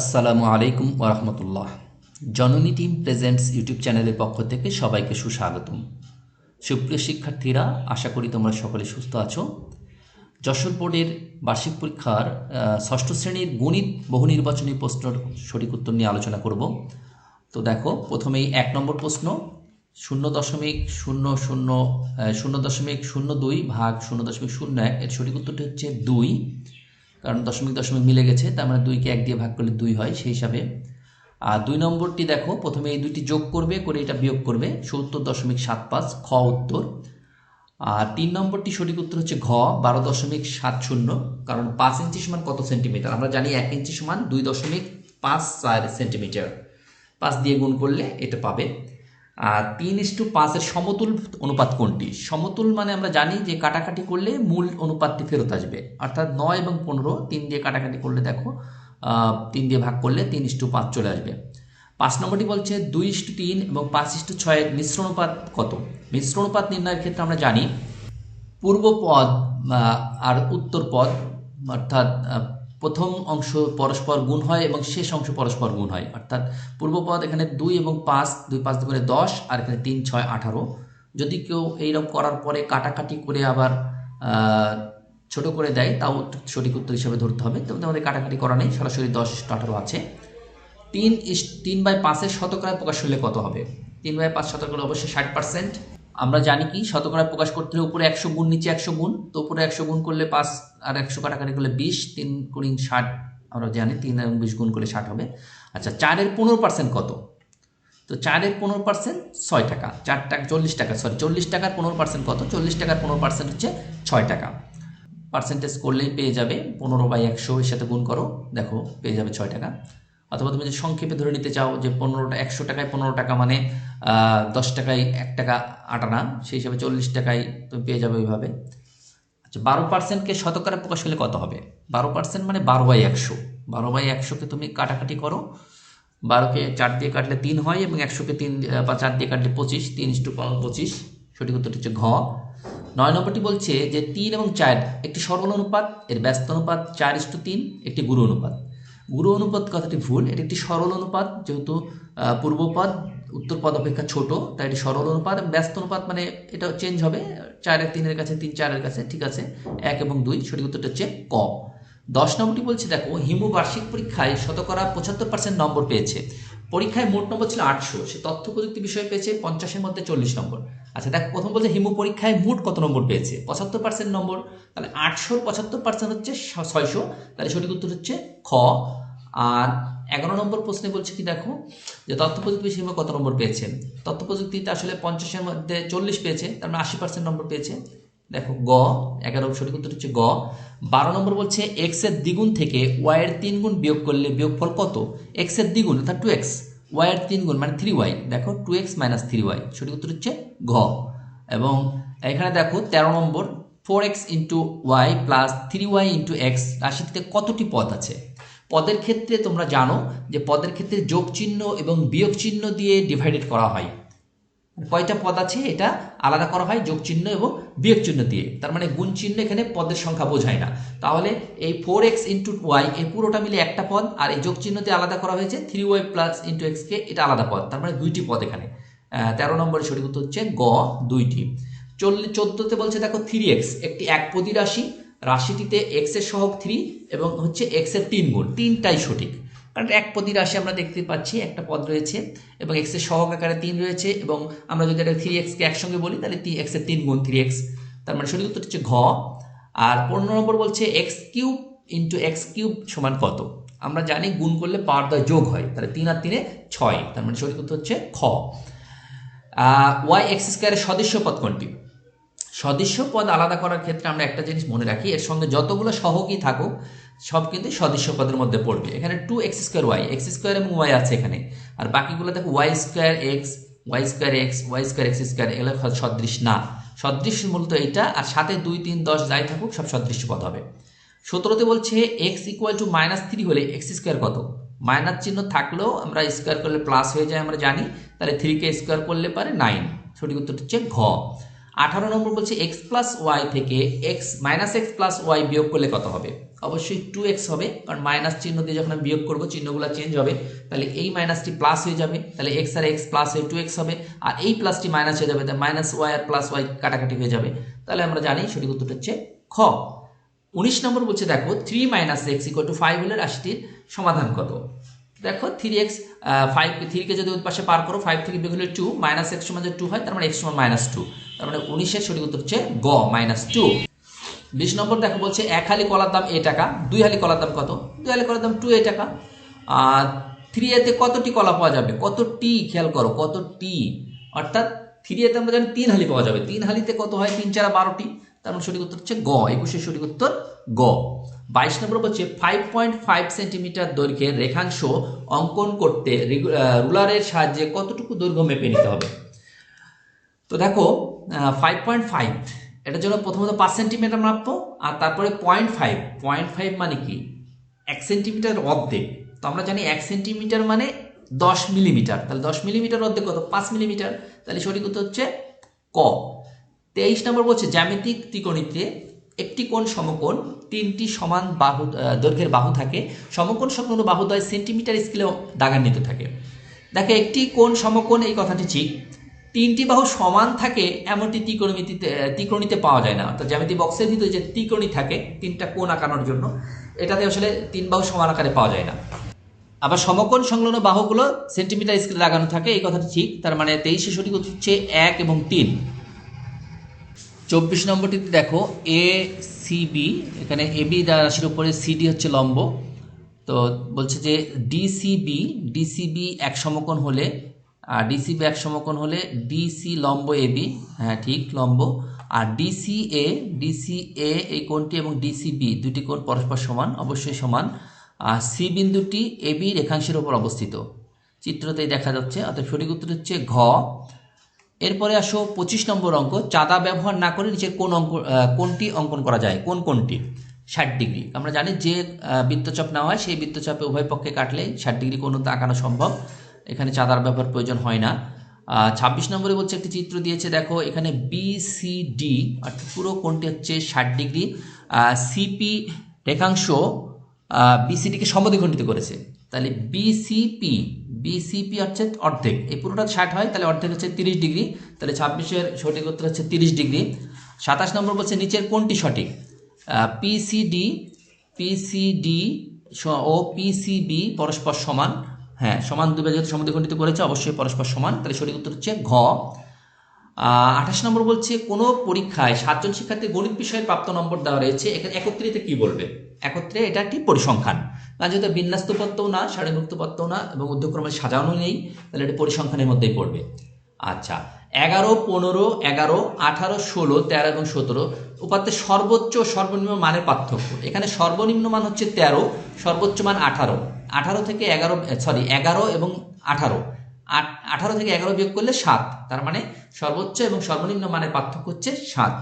আসসালামু আলাইকুম ওরহমতুল্লাহ জননী টিম প্রেজেন্টস ইউটিউব চ্যানেলের পক্ষ থেকে সবাইকে সুস্বাগতম। সুপ্রিয় শিক্ষার্থীরা, আশা করি তোমরা সকলে সুস্থ আছো। যশোর বোর্ডের বার্ষিক পরীক্ষার ষষ্ঠ শ্রেণির গণিত বহু নির্বাচনী প্রশ্নের সঠিক উত্তর নিয়ে আলোচনা করব। তো দেখো, প্রথমেই এক নম্বর প্রশ্ন, শূন্য দশমিক শূন্য শূন্য শূন্য দশমিক শূন্য দুই ভাগ শূন্য দশমিক শূন্য এক, এর সঠিক উত্তরটি হচ্ছে দুই। কারণ দশমিক দশমিক মিলে গেছে, তার মানে দুইকে এক দিয়ে ভাগ করলে দুই হয় সেই হিসাবে। আর দুই নম্বরটি দেখো, প্রথমে এই দুইটি যোগ করবে, করে এটা বিয়োগ করবে, সত্তর দশমিক সাত পাঁচ, খ উত্তর। আর তিন নম্বরটি সঠিক উত্তর হচ্ছে ঘ, বারো দশমিক সাত শূন্য, কারণ পাঁচ ইঞ্চি সমান কত সেন্টিমিটার? আমরা জানি এক ইঞ্চি সমান দুই দশমিক পাঁচ চার সেন্টিমিটার। পাঁচ দিয়ে গুণ করলে এটা পাবে। আর তিন ইস টু পাঁচের সমতুল অনুপাত কোনটি? সমতুল মানে আমরা জানি যে কাটাকাটি করলে মূল অনুপাতটি ফেরত আসবে। অর্থাৎ নয় এবং পনেরো, তিন দিয়ে কাটাকাটি করলে দেখো তিন দিয়ে ভাগ করলে তিন ইস টু পাঁচ চলে আসবে। পাঁচ নম্বরটি বলছে দুই ইস টু তিন এবং পাঁচ ইস টু ছয়ের মিশ্র অনুপাত কত? মিশ্র অনুপাত নির্ণয়ের ক্ষেত্রে আমরা জানি পূর্ব পদ আর উত্তর পদ, অর্থাৎ প্রথম অংশ পরস্পর গুণ হয় এবং শেষ অংশ পরস্পর গুণ হয়। অর্থাৎ পূর্ব পদ এখানে দুই এবং পাঁচ, দুই পাঁচ করে দশ, আর এখানে তিন, ছয়, আঠারো। যদি কেউ এইরকম করার পরে কাটাকাটি করে আবার ছোট করে দেয়, তাও সঠিক উত্তর হিসেবে ধরতে হবে। তবে আমাদের কাটাকাটি করা নেই, সরাসরি দশ, আঠারো আছে। তিন তিন বাই পাঁচের শতকরায় প্রকাশ হলে কত হবে? তিন বাই পাঁচ শতকরা অবশ্যই ষাট পার্সেন্ট আমরা জানি কি শতকরায় প্রকাশ করতে হলে উপরে একশো গুণ, নিচে একশো গুণ। তো উপরে একশো গুণ করলে পাঁচ আর একশো কাটাকাটি করলে বিশ, তিন কুড়ি ষাট, আমরা জানি তিন এবং বিশ গুণ করলে ষাট হবে। আচ্ছা চারের পনেরো পার্সেন্ট কত? তো চারের পনেরো পার্সেন্ট ছয় টাকা, চার টাকা চল্লিশ টাকা সরি চল্লিশ টাকার পনেরো পার্সেন্ট কত? চল্লিশ টাকার পনেরো পার্সেন্ট হচ্ছে ছয় টাকা। পার্সেন্টেজ করলেই পেয়ে যাবে পনেরো বাই একশো, এর সাথে গুণ করো, দেখো, পেয়ে যাবে ছয় টাকা। অথবা তুমি যদি সংক্ষেপে ধরে নিতে চাও যে পনেরোটা, একশো টাকায় পনেরো টাকা মানে দশ টাকায় এক টাকা আট আনা, সেই হিসাবে চল্লিশ টাকায় তুমি পেয়ে যাবে ওইভাবে। আচ্ছা বারো পার্সেন্টকে শতকরা প্রকাশ হলে কত হবে? বারো পার্সেন্ট মানে বারো বাই একশো। বারো বাই একশোকে তুমি কাটাকাটি করো। বারোকে চার দিয়ে কাটলে তিন হয় এবং একশোকে তিন বা চার দিয়ে কাটলে পঁচিশ, তিন ইস্টু পঁচিশ। সঠিক উত্তরটি হচ্ছে ঘ। নয় নম্বরটি বলছে যে তিন এবং চার একটি সরল অনুপাত, এর ব্যস্ত অনুপাত চার ইস্টু তিন, একটি গুরু অনুপাত। গুরু অনুপাত কথাটি ভুল। এটি একটি সরল অনুপাত, যেহেতু পূর্বপদ উত্তর পদ অপেক্ষা ছোট, তাই এটি সরল অনুপাত। ব্যস্ত অনুপাত মানে এটা চেঞ্জ হবে, চারের তিনের কাছে তিন, চারের কাছে, ঠিক আছে, এক এবং দুই, সঠিক উত্তরটা হচ্ছে ক। দশ নম্বরটি বলছে, দেখো হিমু বার্ষিক পরীক্ষায় শতকরা পঁচাত্তর পার্সেন্ট নম্বর পেয়েছে। পরীক্ষায় মোট নম্বর ছিল আটশো, সে তথ্য প্রযুক্তি বিষয়ে পেয়েছে পঞ্চাশের মধ্যে চল্লিশ নম্বর। আচ্ছা দেখ, প্রথম বলছে হিমু পরীক্ষায় মোট কত নম্বর পেয়েছে? পঁচাত্তর পার্সেন্ট নম্বর, তাহলে আটশোর পঁচাত্তর পার্সেন্ট হচ্ছে ছয়শো, তাহলে সঠিক উত্তর হচ্ছে খ। আর এগারো নম্বর প্রশ্নে বলছে কি, দেখো, যে তথ্য প্রযুক্তি হিমু কত নম্বর পেয়েছে? তথ্য প্রযুক্তিতে আসলে পঞ্চাশের মধ্যে চল্লিশ পেয়েছে, তার মানে আশি পার্সেন্ট নম্বর পেয়েছে। দেখো, গ, এগারো, সঠিক উত্তর হচ্ছে গ। বারো নম্বর বলছে এক্সের দ্বিগুণ থেকে ওয়াই এর তিন গুণ বিয়োগ করলে বিয়োগফল কত? এক্সের দ্বিগুণ, অর্থাৎ টু এক্স ওয়াই তিন গুণ মানে থ্রি ওয়াই দেখো two X minus three Y সঠিক উত্তর হচ্ছে ঘ। এবং এখানে দেখো তেরো নম্বর four X into Y plus three Y into X রাশিটিতে কতটি পদ আছে? পদের ক্ষেত্রে তোমরা জানো যে পদের ক্ষেত্রে যোগ চিহ্ন এবং বিয়োগ চিহ্ন দিয়ে ডিভাইডেড করা হয়। কয়টা পদ আছে? এটা আলাদা করা হয় যোগ চিহ্ন এবং বিয়োগ চিহ্ন দিয়ে। তার মানে গুণ চিহ্ন এখানে পদের সংখ্যা বোঝায় না। তাহলে এই ফোর এক্স ইন্টু ওয়াই এই পুরোটা মিলে একটা পদ, আর এই যোগ চিহ্নতে আলাদা করা হয়েছে থ্রি ওয়াই প্লাস ইন্টু এক্সকে এটা আলাদা পদ। তার মানে দুইটি পদ এখানে। তেরো নম্বরের সঠিক উত্তর হচ্ছে গ, দুইটি। চল্লিশ চোদ্দতে বলছে, দেখো থ্রি এক্স একটি একপদী রাশি। রাশিটিতে এক্সের সহগ থ্রি এবং হচ্ছে এক্সের তিন গুণ। তিনটাই সঠিক। কারণ একপদী রাশি আমরা দেখতে পাচ্ছি, একটা পদ রয়েছে এবং এক্সের সহগ আকারে তিন রয়েছে এবং আমরা যদি এটা থ্রি এক্সকে একসঙ্গে বলি, তাহলে এক্সের তিন গুণ থ্রি এক্স তার মানে সঠিক উত্তর হচ্ছে ঘ। আর পনেরো নম্বর বলছে X cube into X cube সমান কত? আমরা জানি গুণ করলে পাওয়ার দয় যোগ হয়, তাহলে তিন আর তিনে ছয়, তার মানে সঠিক উত্তর হচ্ছে খ ওয়াই এক্স স্কোয়ারের সদস্য পদ কোনটি? সদস্য পদ আলাদা করার ক্ষেত্রে আমরা একটা জিনিস মনে রাখি, এর সঙ্গে যতগুলো সহগী থাকুক সব কিন্তু সদস্য পদের মধ্যে পড়বে। এখানে two X square Y X square এবং ওয়াই আছে এখানে। আর বাকিগুলো দেখো Y square X Y square X Y square X square এগুলো সদৃশ না। সদৃশ মূলত এইটা, আর সাথে দুই, তিন, দশ যাই থাকুক, সব সদৃশ্য পদ হবে। সতেরোতে বলছে X equal to minus three হলে এক্স স্কোয়ার কত? মাইনাস চিহ্ন থাকলেও আমরা স্কোয়ার করলে প্লাস হয়ে যায়, আমরা জানি। তাহলে থ্রিকে স্কোয়ার করলে পারে নাইন সঠিক উত্তর হচ্ছে ঘ। আঠারো নম্বর বলছে এক্স প্লাস ওয়াই থেকে X minus X plus Y বিয়োগ করলে কত হবে? অবশ্যই টু এক্স হবে, কারণ মাইনাস চিহ্ন দিয়ে যখন আমি বিয়োগ করব, চিহ্নগুলো চেঞ্জ হবে, তাহলে এই মাইনাসটি প্লাস হয়ে যাবে, তাহলে এক্স আর এক্স প্লাস হয়ে টু এক্স হবে, আর এই প্লাসটি মাইনাস হয়ে যাবে, তাহলে মাইনাস ওয়াই আর প্লাস ওয়াই কাটাকাটি হয়ে যাবে। তাহলে আমরা জানি সঠিক উত্তরটা হচ্ছে খ। উনিশ নম্বর বলছে, দেখো three minus x equal to five হলে রাশিটির সমাধান কত? দেখো থ্রি এক্স ফাইভ থ্রিকে যদি পাশে পার করো ফাইভ থেকে বিয়োগ হলে টু মাইনাস এক্স সমান টু হয়, তার মানে এক্স সমান মাইনাস টু তার মানে উনিশের সঠিক উত্তর হচ্ছে গ মাইনাস টু বিশ নম্বর দেখো বলছে, এক হালি কলার দাম এ টাকা, দুই হালি কলার দাম কত? দুই হালি কলার দাম টু এ টাকা। আর থ্রি এতে কতটি কলা পাওয়া যাবে? কতটি, খেয়াল করো, কতটি? অর্থাৎ থ্রি এতে আমরা জানি তিন হালি পাওয়া যাবে। তিন হালিতে কত হয়? তিন, চারা বারোটি। তার মানে সঠিক উত্তর হচ্ছে গ, একুশের সঠিক উত্তর গ। বাইশ নম্বর হচ্ছে ফাইভ পয়েন্ট ফাইভ সেন্টিমিটার দৈর্ঘ্যের রেখাংশ অঙ্কন করতে রুলারের সাহায্যে কতটুকু দৈর্ঘ্য মেপে নিতে হবে? তো দেখো ফাইভ পয়েন্ট ফাইভ এটার জন্য প্রথমত পাঁচ সেন্টিমিটার মাপবো, আর তারপরে পয়েন্ট ফাইভ পয়েন্ট ফাইভ মানে কি? এক সেন্টিমিটার অর্ধেক। তো আমরা জানি এক সেন্টিমিটার মানে দশ মিলিমিটার তাহলে দশ মিলিমিটার অর্ধেক কত? পাঁচ মিলিমিটার তাহলে সঠিক উত্তর হচ্ছে ক। তেইশ নম্বর বলছে, জ্যামিতিক ত্রিকোণিতে একটি কোণ সমকোণ তিনটি সমান বাহু দৈর্ঘ্যের বাহু থাকে। সমকোণ সংলগ্ন বাহুদ্বয় সেন্টিমিটার স্কেলেও দাগান্বিত থাকে। দেখো, একটি কোণ সমকোণ এই কথাটি ঠিক। তিনটি বাহু সমান থাকে, এমনটি ত্রিকোণমিতিতে ত্রিকোণিতে পাওয়া যায় না। অর্থাৎ জ্যামিতি বক্সের ভিতরে যে ত্রিকোণী থাকে, তিনটা কোণ আঁকানোর জন্য, এটাতে আসলে তিন বাহু সমান আকারে পাওয়া যায় না। আবার সমকোণ সংলগ্ন বাহুগুলো সেন্টিমিটার স্কেলে লাগানো থাকে, এই কথাটি ঠিক। তার মানে তেইশে সঠিক হচ্ছে এক এবং তিন। চব্বিশ নম্বরটিতে দেখো এ সিবি এখানে এবি রাশির উপরে সিডি হচ্ছে লম্ব। তো বলছে যে ডিসিবি ডিসিবি এক সমকোণ হলে আর ডিসিবি এক সমকোণ হলে ডিসি লম্ব এ বি হ্যাঁ ঠিক, লম্ব। আর ডিসি এ ডিসি এ এই কোণটি এবং ডিসিবি দুটি কোণ পরস্পর সমান, অবশ্যই সমান। আর সি বিন্দুটি এবি রেখাংশের উপর অবস্থিত। চিত্রতেই দেখা যাচ্ছে, অর্থাৎ সঠিক উত্তর হচ্ছে ঘ। এরপরে আসো পঁচিশ নম্বর অঙ্ক, চাঁদা ব্যবহার না করে নিচের কোন অঙ্ক কোনটি অঙ্কন করা যায় কোন কোনটি ষাট ডিগ্রি। আমরা জানি যে বৃত্তচাপ নেওয়া হয়, সেই বৃত্তচাপে উভয় পক্ষে কাটলে ষাট ডিগ্রি কোন আঁকানো সম্ভব। এখানে চাঁদার ব্যবহার প্রয়োজন হয় না। ছাব্বিশ নম্বরে বলছে একটি চিত্র দিয়েছে, দেখো, এখানে বিসিডি অর্থাৎ পুরো কোনটি হচ্ছে ষাট ডিগ্রি। সিপি রেখাংশ বিসিডিকে সমদ্বিখণ্ডিত করেছে। তাহলে বিসিপি বিসিপি হচ্ছে অর্ধেক। এই পুরোটা ষাট হয়, তাহলে অর্ধেক হচ্ছে তিরিশ ডিগ্রি। তাহলে ছাব্বিশের সঠিক উত্তর হচ্ছে তিরিশ ডিগ্রি। সাতাশ নম্বর বলছে নিচের কোনটি সঠিক। পিসিডি পিসিডি ও পিসিবি পরস্পর সমান। হ্যাঁ সমান দুবে যেহেতু সমদ্বিখণ্ডিত করেছে, অবশ্যই পরস্পর সমান। তাহলে সঠিক উত্তর হচ্ছে ঘ। আঠাশ নম্বর বলছে, কোনো পরীক্ষায় সাতজন শিক্ষার্থী গণিত বিষয়ে প্রাপ্ত নম্বর দেওয়া রয়েছে, এখানে একত্রিত কি বলবে? একত্রে এটা একটি পরিসংখ্যান। কারণ যেহেতু বিন্যাস্তপত্রও না সারিমুক্তপত্রও না, এবং উদ্যোগক্রমে সাজানো নেই, তাহলে এটি পরিসংখ্যানের মধ্যেই পড়বে। আচ্ছা এগারো, পনেরো, এগারো, আঠারো, ষোলো, তেরো এবং সতেরো উপাত্তের সর্বোচ্চ সর্বনিম্ন মানের পার্থক্য। এখানে সর্বনিম্ন মান হচ্ছে তেরো, সর্বোচ্চ মান আঠারো। আঠারো থেকে এগারো সরি এগারো এবং আঠারো। আঠারো থেকে এগারো বিয়োগ করলে সাত। তার মানে সর্বোচ্চ এবং সর্বনিম্ন মানের পার্থক্য হচ্ছে সাত।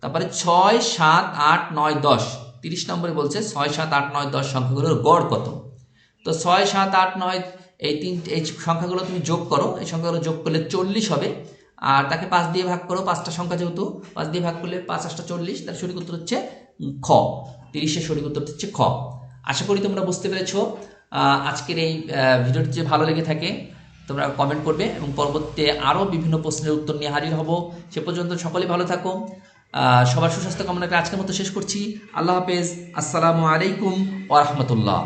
তারপরে ছয়, সাত, আট, নয়, দশ। তিরিশ নম্বরে বলছে ছয়, সাত, আট, নয়, দশ সংখ্যাগুলোর গড় কত? তো ছয়, সাত, আট, নয়, এই তিন, এই সংখ্যাগুলো তুমি যোগ করো। এই সংখ্যাগুলো যোগ করলে চল্লিশ হবে। আর তাকে পাঁচ দিয়ে ভাগ করো, পাঁচটা সংখ্যা যেহেতু, পাঁচ দিয়ে ভাগ করলে পাঁচ আটটা চল্লিশ, তার সঠিক উত্তর হচ্ছে খ। তিরিশের সঠিক উত্তর হচ্ছে খ। আশা করি তোমরা বুঝতে পেরেছ। আজকের এই ভিডিওটি যে ভালো লেগে থাকে, তোমরা কমেন্ট করবে এবং পরবর্তীতে আরও বিভিন্ন প্রশ্নের উত্তর নিয়ে হাজির হব। সে পর্যন্ত সকলেই ভালো থাকো। সবার সুস্বাস্থ্য কামনা করে আজকের মতো শেষ করছি। আল্লাহ হাফেজ। আসসালামু আলাইকুম ওরহমতুল্লাহ